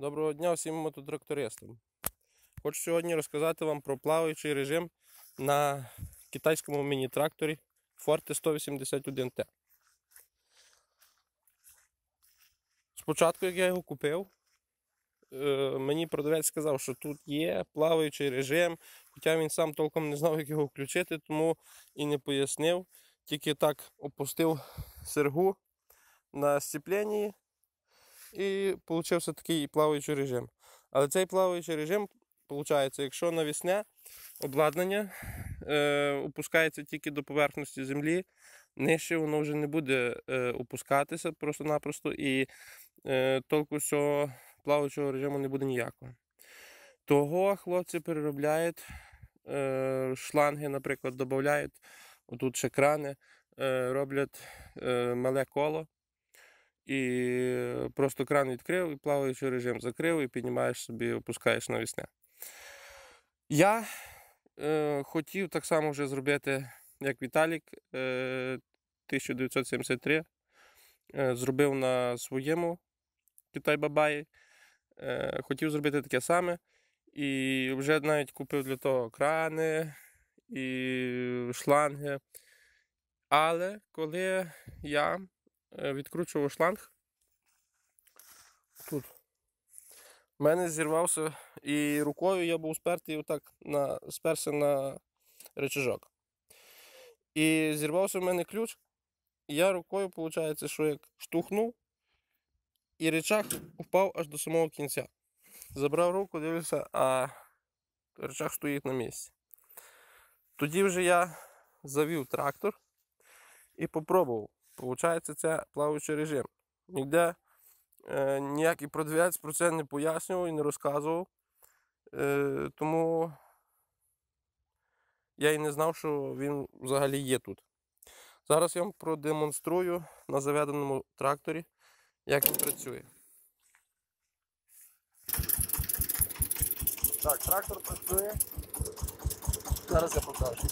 Доброго дня всім мототрактористам. Хочу сьогодні розказати вам про плаваючий режим на китайському міні-тракторі Forte 181T. Спочатку, як я його купив, е, мені продавець сказав, що тут є плаваючий режим, хоча він сам толком не знав, як його включити, тому і не пояснив. Тільки так опустив сергу на сцепленні і получився такий плаваючий режим. Але цей плаваючий режим, виходить, якщо навісне обладнання е, опускається тільки до поверхності землі, нижче воно вже не буде е, опускатися просто-напросто і е, толку з цього плаваючого режиму не буде ніякого. Того хлопці переробляють е, шланги, наприклад, додають, отут ще крани, е, роблять е, мале коло. І просто кран відкрив і плаваючий режим закрив і піднімаєш собі, опускаєш навісне. Я е, хотів так само вже зробити, як Віталік е, 1973. Е, зробив на своєму Китай Бабаї. Е, хотів зробити таке саме. І вже навіть купив для того крани і шланги. Але коли я відкручував шланг, тут в мене зірвався і рукою я був спертий отак на, сперся на речажок. І зірвався в мене ключ, і я рукою, виходить, що як штовхнув, і речах впав аж до самого кінця. Забрав руку, дивлюся, а речах стоїть на місці. Тоді вже я завів трактор і попробував. Получається, це плаваючий режим. Ніде е, ніякий продавець про це не пояснював і не розказував. Е, тому я і не знав, що він взагалі є тут. Зараз я вам продемонструю на заведеному тракторі, як він працює. Так, трактор працює. Зараз я покажу.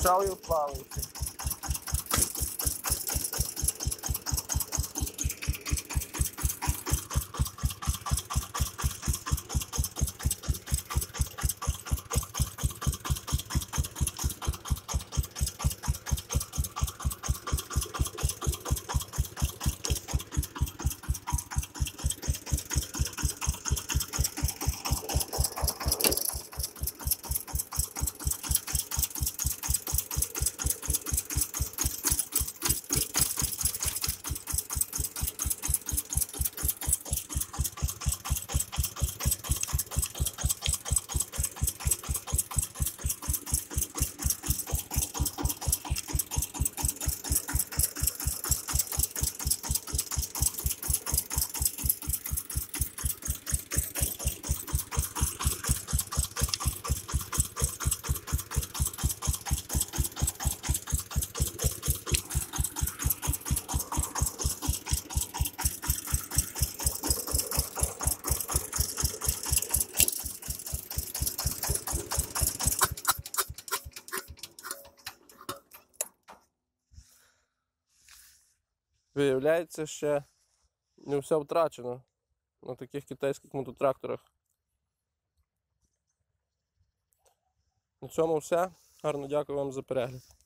tchau e eu falo. Виявляється, ще не все втрачено на таких китайських мототракторах. На цьому все. Гарно дякую вам за перегляд.